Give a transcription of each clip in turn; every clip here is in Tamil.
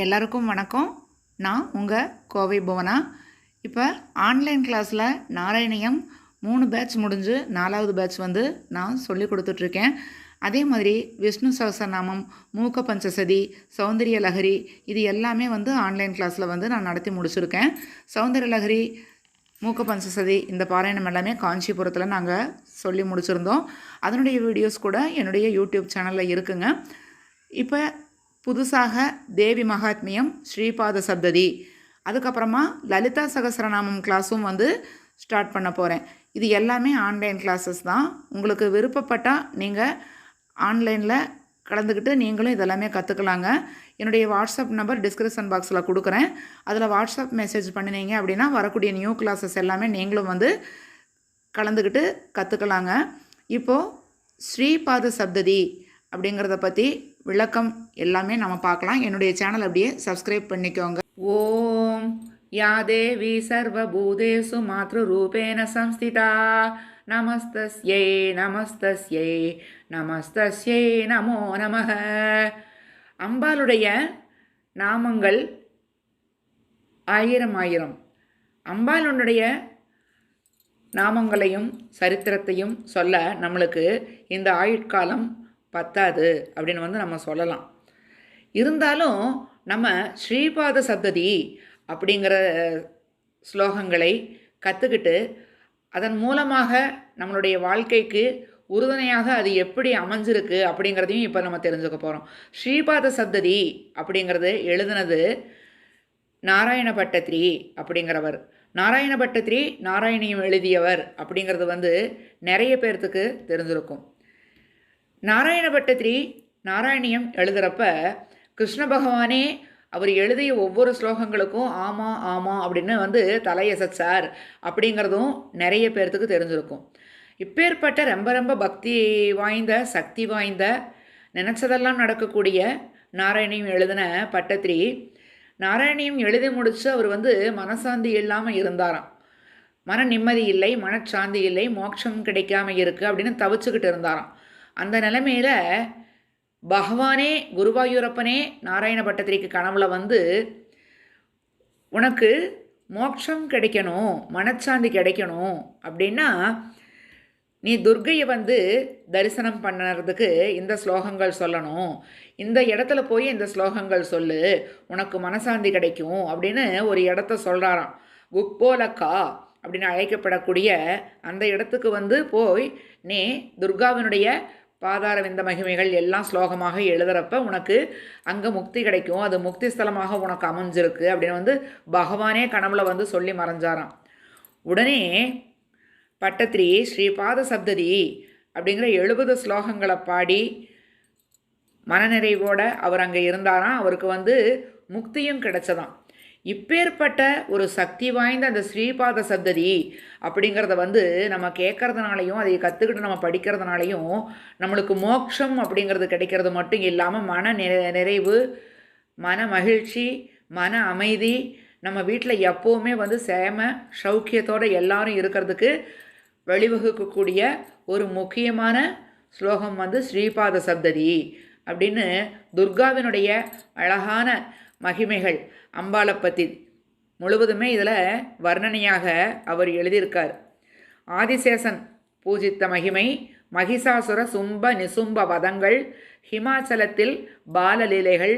எல்லாருக்கும் வணக்கம். நான் உங்கள் கோவை புவனா. இப்போ ஆன்லைன் கிளாஸில் நாராயணியம் மூணு பேட்ச் முடிஞ்சு நாலாவது பேட்ச் வந்து நான் சொல்லி கொடுத்துட்ருக்கேன். அதே மாதிரி விஷ்ணு சகசரநாமம் மூக்க பஞ்சசதி சௌந்தரிய லஹரி இது எல்லாமே வந்து ஆன்லைன் கிளாஸில் வந்து நான் நடத்தி முடிச்சிருக்கேன். சௌந்தரிய லஹரி மூக்க பஞ்சசதி இந்த பாராயணம் எல்லாமே காஞ்சிபுரத்தில் நாங்கள் சொல்லி முடிச்சிருந்தோம். அதனுடைய வீடியோஸ் கூட என்னுடைய யூடியூப் சேனலில் இருக்குங்க. இப்போ புதுசாக தேவி மகாத்மியம் ஸ்ரீபாத சப்ததி. அதுக்கப்புறமா லலிதா சகஸ்ரநாமம் கிளாஸும் வந்து ஸ்டார்ட் பண்ண போகிறேன் இது எல்லாமே ஆன்லைன் கிளாஸஸ் தான். உங்களுக்கு விருப்பப்பட்டால் நீங்கள் ஆன்லைனில் கலந்துக்கிட்டு நீங்களும் இதெல்லாமே கற்றுக்கலாங்க என்னுடைய வாட்ஸ்அப் நம்பர் டிஸ்கிரிப்ஷன் பாக்ஸில் கொடுக்குறேன். அதில் வாட்ஸ்அப் மெசேஜ் பண்ணினீங்க அப்படின்னா வரக்கூடிய நியூ கிளாஸஸ் எல்லாமே நீங்களும் வந்து கலந்துக்கிட்டு கற்றுக்கலாங்க இப்போது ஸ்ரீபாத சப்ததி அப்படிங்கிறத பற்றி விளக்கம் எல்லாமே நம்ம பார்க்கலாம். என்னுடைய சேனல் அப்படியே சப்ஸ்கிரைப் பண்ணிக்கோங்க. ஓம் யாதேவி சர்வபூதேசு சர்வபூதேஷு மாத்ரு ரூபேண சம்ஸ்திதா. நமஸ்தஸ்யை நமஸ்தஸ்யை நமஸ்தஸ்யே நமோ நம அம்பாளுடைய நாமங்கள் ஆயிரம் ஆயிரம். அம்பாளுடைய நாமங்களையும் சரித்திரத்தையும் சொல்ல நம்மளுக்கு இந்த ஆயுட்காலம் பத்தாது அப்படின்னு வந்து நம்ம சொல்லலாம். இருந்தாலும் நம்ம ஸ்ரீபாத சப்ததி அப்படிங்கிற ஸ்லோகங்களை கற்றுக்கிட்டு அதன் மூலமாக நம்மளுடைய வாழ்க்கைக்கு உறுதுணையாக அது எப்படி அமைஞ்சிருக்கு அப்படிங்கிறதையும் இப்போ நம்ம தெரிஞ்சுக்க போகிறோம் ஸ்ரீபாத சப்ததி அப்படிங்கிறது எழுதுனது நாராயண பட்டத்ரி அப்படிங்கிறவர். நாராயண பட்டத்ரி நாராயணியம் எழுதியவர் அப்படிங்கிறது வந்து நிறைய பேர்த்துக்கு தெரிஞ்சிருக்கும். நாராயணபட்டத்திரி நாராயணியம் எழுதுகிறப்ப கிருஷ்ண பகவானே அவர் எழுதிய ஒவ்வொரு ஸ்லோகங்களுக்கும் ஆமாம் ஆமாம் அப்படின்னு வந்து தலையசச்சார் அப்படிங்கிறதும் நிறைய பேர்த்துக்கு தெரிஞ்சிருக்கும். இப்பேற்பட்ட ரொம்ப ரொம்ப பக்தி வாய்ந்த சக்தி வாய்ந்த நினச்சதெல்லாம் நடக்கக்கூடிய நாராயணியம் எழுதின பட்டத்ரி நாராயணியம் எழுதி முடித்து அவர் வந்து மனசாந்தி இல்லாமல் இருந்தாராம். மன நிம்மதி இல்லை மனச்சாந்தி இல்லை மோட்சம் கிடைக்காம இருக்குது அப்படின்னு தவிச்சுக்கிட்டு இருந்தாராம். அந்த நிலைமையில் பகவானே குருவாயூரப்பனே நாராயண பட்டத்திரிக்கு கனவுல வந்து உனக்கு மோட்சம் கிடைக்கணும் மனச்சாந்தி கிடைக்கணும். அப்படின்னா நீ துர்கையை வந்து தரிசனம் பண்ணுறதுக்கு இந்த ஸ்லோகங்கள் சொல்லணும். இந்த இடத்துல போய் இந்த ஸ்லோகங்கள் சொல்லு. உனக்கு மனசாந்தி கிடைக்கும் அப்படின்னு ஒரு இடத்த சொல்கிறாராம் குக்போலக்கா அப்படின்னு அழைக்கப்படக்கூடிய அந்த இடத்துக்கு வந்து போய் நீ துர்காவினுடைய பாதார விந்த மகிமைகள் எல்லாம் ஸ்லோகமாக எழுதுறப்ப உனக்கு அங்கே முக்தி கிடைக்கும். அது முக்தி ஸ்தலமாக உனக்கு அமைஞ்சிருக்கு அப்படின்னு வந்து பகவானே கனவுல வந்து சொல்லி மறைஞ்சாராம். உடனே பட்டத்திரி ஸ்ரீபாத சப்ததி அப்படிங்கிற எழுபது ஸ்லோகங்களை பாடி மனநிறைவோடு அவர் அங்கே இருந்தாராம். அவருக்கு வந்து முக்தியும் கிடைச்சதாம். இப்பேற்பட்ட ஒரு சக்தி வாய்ந்த அந்த ஸ்ரீபாத சப்ததி அப்படிங்கிறத வந்து நம்ம கேட்கறதுனாலையும் அதை கற்றுக்கிட்டு நம்ம படிக்கிறதுனாலையும் நம்மளுக்கு மோட்சம் அப்படிங்கிறது கிடைக்கிறது மட்டும் இல்லாமல் மன நிறைவு மன மகிழ்ச்சி மன அமைதி நம்ம வீட்டில் எப்போவுமே வந்து சேம சௌக்கியத்தோடு எல்லாரும் இருக்கிறதுக்கு வழிவகுக்கக்கூடிய ஒரு முக்கியமான ஸ்லோகம் வந்து ஸ்ரீபாத சப்ததி அப்படின்னு துர்காவினுடைய அழகான மகிமைகள். அம்பாளை பற்றி முழுவதுமே இதில் வர்ணனையாக அவர் எழுதியிருக்கார். ஆதிசேஷன் பூஜித்த மகிமை மகிஷாசுர சும்ப நிசும்ப வதங்கள் ஹிமாச்சலத்தில் பாலலீலைகள்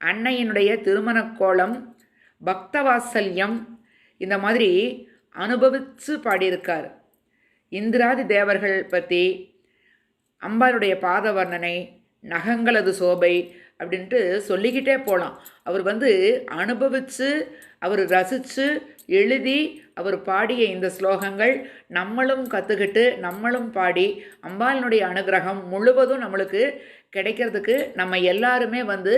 அன்னையினுடைய திருமணக்கோலம் பக்தவாசல்யம் இந்த மாதிரி அனுபவித்து பாடியிருக்கார். இந்திராதி தேவர்கள் பற்றி அம்பாளுடைய பாத வர்ணனை நகங்களது சோபை அப்படின்ட்டு சொல்லிக்கிட்டே போகலாம் அவர் வந்து அனுபவித்து அவர் ரசித்து எழுதி அவர் பாடிய இந்த ஸ்லோகங்கள் நம்மளும் கற்றுக்கிட்டு நம்மளும் பாடி அம்பாளினுடைய அனுகிரகம் முழுவதும் நம்மளுக்கு கிடைக்கிறதுக்கு நம்ம எல்லாருமே வந்து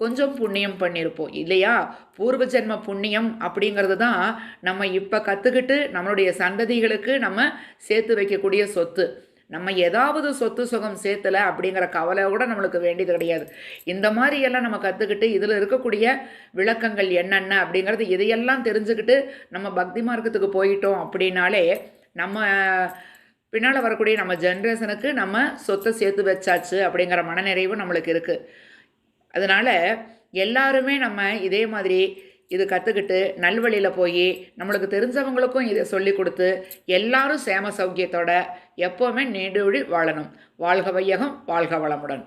கொஞ்சம் புண்ணியம் பண்ணியிருப்போம் இல்லையா? பூர்வ ஜென்ம புண்ணியம் அப்படிங்கிறது தான் நம்ம இப்போ கற்றுக்கிட்டு நம்மளுடைய சந்ததிகளுக்கு நம்ம சேர்த்து வைக்கக்கூடிய சொத்து. நம்ம ஏதாவது சொத்து சுகம் சேர்த்தலை அப்படிங்கிற கவலை கூட நம்மளுக்கு வேண்டியது கிடையாது. இந்த மாதிரியெல்லாம் நம்ம கற்றுக்கிட்டு இதில் இருக்கக்கூடிய விளக்கங்கள் என்னென்ன அப்படிங்கிறது இதையெல்லாம் தெரிஞ்சுக்கிட்டு நம்ம பக்தி மார்க்கத்துக்கு போயிட்டோம் அப்படின்னாலே நம்ம பின்னால் வரக்கூடிய நம்ம ஜென்ரேஷனுக்கு நம்ம சொத்தை சேர்த்து வச்சாச்சு அப்படிங்கிற மனநிறைவு நம்மளுக்கு இருக்குது அதனால் எல்லாருமே நம்ம இதே மாதிரி இது கற்றுக்கிட்டு நல்வழியில் போய் நம்மளுக்கு தெரிஞ்சவங்களுக்கும் இதை சொல்லி கொடுத்து எல்லாரும் சேம சௌக்கியத்தோட எப்போவுமே நீடுழி வாழணும். வாழ்க வையகம் வாழ்க வளமுடன்.